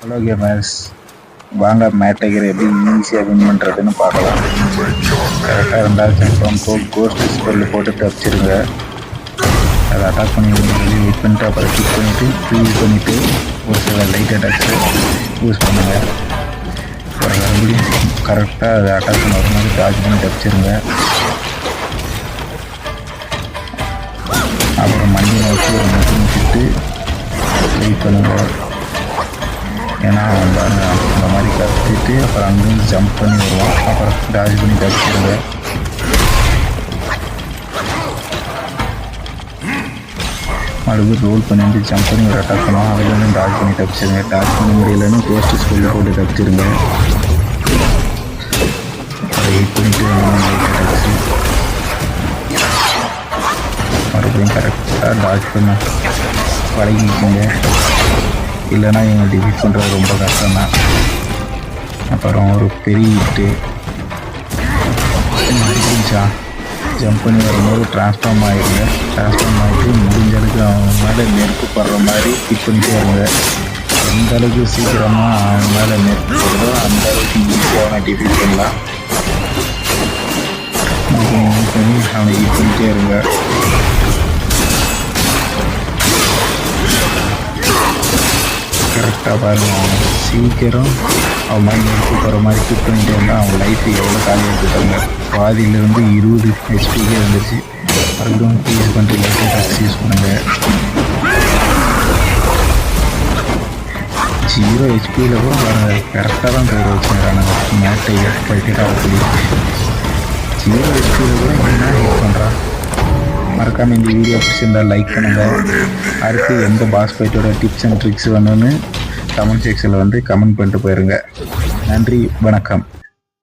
Hello gamers வாங்க மேட்டகர் எப்படி ஈஸியாக வின் பண்ணுறதுன்னு பார்க்கலாம். கரெக்டாக ரெண்டாவது கன்ஃபார்ம் கோ கோஸ்ட் ஸ்பெல் போட்டு தப்பிச்சிருங்க. அதை அட்டாக் பண்ணி வெளியே வெயிட் பண்ணிட்டு அப்புறம் கிக் பண்ணிவிட்டு ஃப்ரீஸ் பண்ணிவிட்டு ஒரு சில லைட் அட்டாக்ஸை யூஸ் பண்ணுங்கள் அப்புறம் மறுபடியும் கரெக்டாக அதை அட்டாக் பண்ண வரும்போது டார்ஜ் பண்ணி தப்பிச்சிருங்க. அப்புறம் மண்டி நோக்கி ஒரு மட்டும் விட்டு வெயிட் பண்ணுங்கள் ஏன்னா அவன் பாருங்க அந்த மாதிரி கத்திட்டு அப்புறம் அங்கேருந்து ஜம்ப் பண்ணி வருவான் அப்புறம் டாஜ் பண்ணி தப்பிச்சிருங்க மறுபடியும் ரோல் பண்ணிட்டு ஜம்ப் பண்ணி ஒரு அட்டாக் பண்ணுவான் அதுலேருந்து டாஜ் பண்ணி தப்பிச்சிருங்க. டாஜ் பண்ண முடியலன்னு போஸ்ட் ஸ்கூலில் போட்டு தப்பிச்சிருங்க. வெயிட் பண்ணிட்டு மறுபடியும் கரெக்டாக டாஜ் பண்ண பழகிக்கோங்க இல்லைன்னா இவங்க டிஃபீட் பண்ணுறது ரொம்ப கஷ்டம் தான் அப்புறம் ஒரு பெரிய ஹிட்டு மறுபடிஞ்சா ஜம்ப் பண்ணி வரும்போது ட்ரான்ஸ்ஃபார்ம் ஆகிடுங்க ட்ரான்ஸ்ஃபார்ம் ஆகிட்டு முடிஞ்ச அளவுக்கு அவங்க மேலே நெருப்பு படுற மாதிரி ஹிட் பண்ணிட்டே இருங்க. எந்த அளவுக்கு சீக்கிரமாக அவங்க மேலே நெருப்பு போடுதோ அந்த அளவுக்கு ஈஸியாக டிஃபீட் பண்ணலாம். பண்ணி அவனை ஹிட் பண்ணிட்டே இருங்க. கரெக்டாக பாருங்க அவன் சீக்கிரம் அவன் மாதிரி நெருப்பு போகிற மாதிரி கிக் பண்ணிட்டு இருந்தால் அவன் லைஃப் எவ்வளோ காலி எடுத்துட்டாங்க பாதியிலேருந்து இருபது ஹெச்பிக்கே வந்துச்சு மறுபடியும் யூஸ் பண்ணிட்டு லைஃப் டாக்ஸ் யூஸ் பண்ணுங்க. ஜீரோ ஹெச்பியில் கூட பாருங்க கரெக்டாக தான் பேர் வச்சுக்கிறானுங்க மேட்டை பைக்கெட் ஆகக்கூடிய ஜீரோ ஹெச்பியில் கூட என்ன யூஸ் பண்ணுறான் மறக்காமல் இந்த வீடியோ பிடிச்சிருந்தால் லைக் பண்ணுங்கள் அடுத்து எந்த பாஸ் ஃபைட்டோட டிப்ஸ் அண்ட் ட்ரிக்ஸ் வேணும்னு கமெண்ட் செக்ஷனில் வந்து கமெண்ட் பண்ணிட்டு போயிருங்க. நன்றி வணக்கம்.